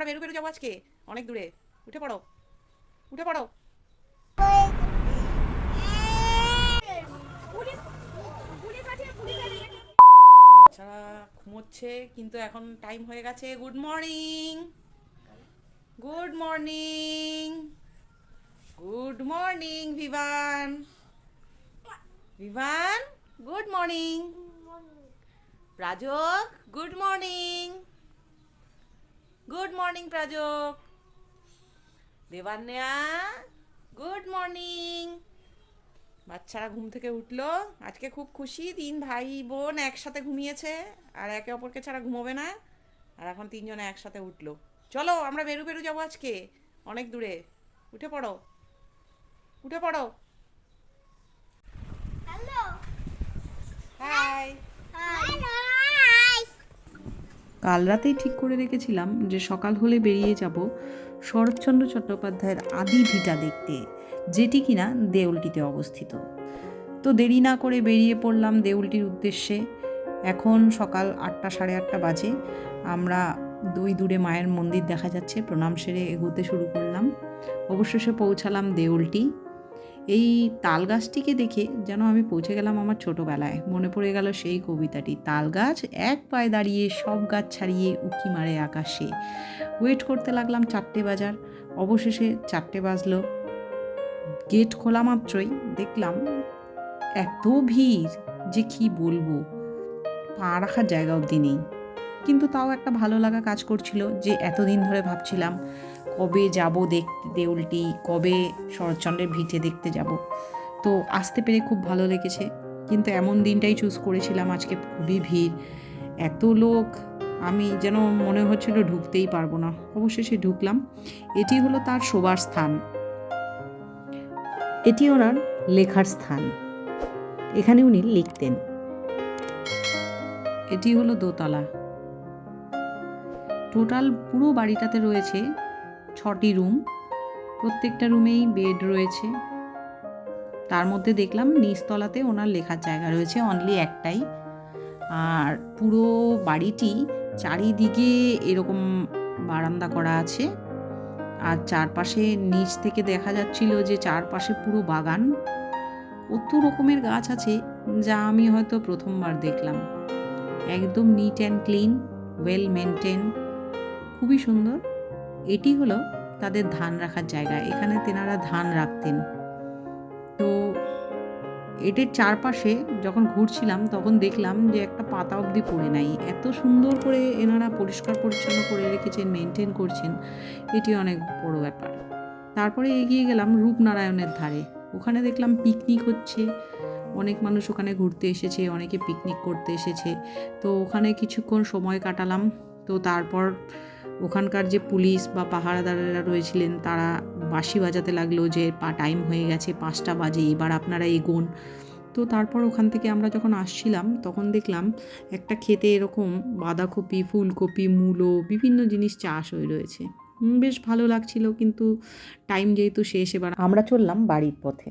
আমরা বেরু বেরু যাব আজকে। অনেক দূরে। উঠে পড়ো। উঠে পড়ো। বাচ্চারা ঘুমোচ্ছে কিন্তু এখন টাইম হয়ে গেছে। Good morning good morning good morning Vivaan Vivaan good morning Rajak good morning good morning Prajak Devanya good morning বাচ্চারা ঘুম থেকে উঠল। আজকে খুব খুশি তিন ভাই বোন একসাথে ঘুমিয়েছে আর একে অপরকে ছাড়া ঘুমোবে না আর এখন তিনজনে একসাথে উঠল। চলো আমরা বেরু বেরু যাব আজকে অনেক দূরে। উঠে পড়ো। উঠে পড়ো। হ্যালো হাই হাই কাল রাতেই ঠিক করে রেখেছিলাম যে সকাল হলে বেরিয়ে যাব শরৎচন্দ্র চট্টোপাধ্যায়ের আদি ভিটা দেখতে, যেটি কিনা দেউলটিতে অবস্থিত। তো দেরি না করে বেরিয়ে পড়লাম দেউলটির উদ্দেশ্যে। এখন সকাল আটটা সাড়ে আটটা বাজে। আমরা দুই দূরে মায়ের মন্দির দেখা যাচ্ছে, প্রণাম সেরে এগোতে শুরু করলাম। অবশেষে পৌঁছালাম দেউলটি। এই তাল গাছটিকে দেখে যেন আমি পৌঁছে গেলাম আমার ছোটোবেলায়। মনে পড়ে গেল সেই কবিতাটি। তাল গাছ এক পায়ে দাঁড়িয়ে, সব গাছ ছাড়িয়ে উঁকি মারে আকাশে। ওয়েট করতে লাগলাম চারটে বাজার। অবশেষে চারটে বাজলো। গেট খোলা মাত্রই দেখলাম এত ভিড় যে কি বলব? পা রাখার জায়গা অবধি নেই। কিন্তু তাও একটা ভালো লাগা কাজ করছিল যে এতদিন ধরে ভাবছিলাম কবে যাব দেখতে দেউলটি? কবে শরৎচন্দ্রের ভিটে দেখতে যাব? তো আসতে পেরে খুব ভালো লেগেছে। কিন্তু এমন দিনটাই চুজ করেছিলাম, আজকে খুবই ভিড়। এত লোক, আমি যেন মনে হচ্ছিল ঢুকতেই পারব না। অবশেষে ঢুকলাম। এটি হলো তার শোবার স্থান। এটি ওনার লেখার স্থান। এখানে উনি লিখতেন। এটি হলো দোতলা। টোটাল পুরো বাড়িটাতে রয়েছে ছটি রুম। প্রত্যেকটা রুমেই বেড রয়েছে। তার মধ্যে দেখলাম নিচতলাতে ওনার লেখার জায়গা রয়েছে অনলি একটাই। আর পুরো বাড়িটি চারিদিকে এরকম বারান্দা করা আছে। আর চারপাশে নিচ থেকে দেখা যাচ্ছিল যে চারপাশে পুরো বাগান। কত রকমের গাছ আছে যা আমি হয়তো প্রথমবার দেখলাম। একদম neat and clean well maintain খুবই সুন্দর। এটি হলো তাদের ধান রাখার জায়গা। এখানে তেনারা ধান রাখতেন। তো এটির চারপাশে যখন ঘুরছিলাম, তখন দেখলাম যে একটা পাতা অবধি পড়ে নাই। এত সুন্দর করে এনারা পরিষ্কার পরিচ্ছন্ন করে রেখেছেন মেনটেন করছেন, এটি অনেক বড় ব্যাপার। তারপরে এগিয়ে গেলাম রূপনারায়ণের ধারে। ওখানে দেখলাম পিকনিক হচ্ছে। অনেক মানুষ ওখানে ঘুরতে এসেছে, অনেকে পিকনিক করতে এসেছে। তো ওখানে কিছুক্ষণ সময় কাটালাম। তো তারপর ওখানকার যে পুলিশ বা পাহারাদারেরা রয়েছিলেন, তারা বাঁশি বাজাতে লাগল যে পা টাইম হয়ে গেছে, পাঁচটা বাজে, এবার আপনারা এগোন। তো তারপর ওখান থেকে আমরা যখন আসছিলাম, তখন দেখলাম একটা খেতে এরকম বাঁধাকপি, ফুলকপি, মূলো, বিভিন্ন জিনিস চাষ হয়ে রয়েছে। বেশ ভালো লাগছিল, কিন্তু টাইম যেহেতু শেষ, এবার আমরা চললাম বাড়ির পথে।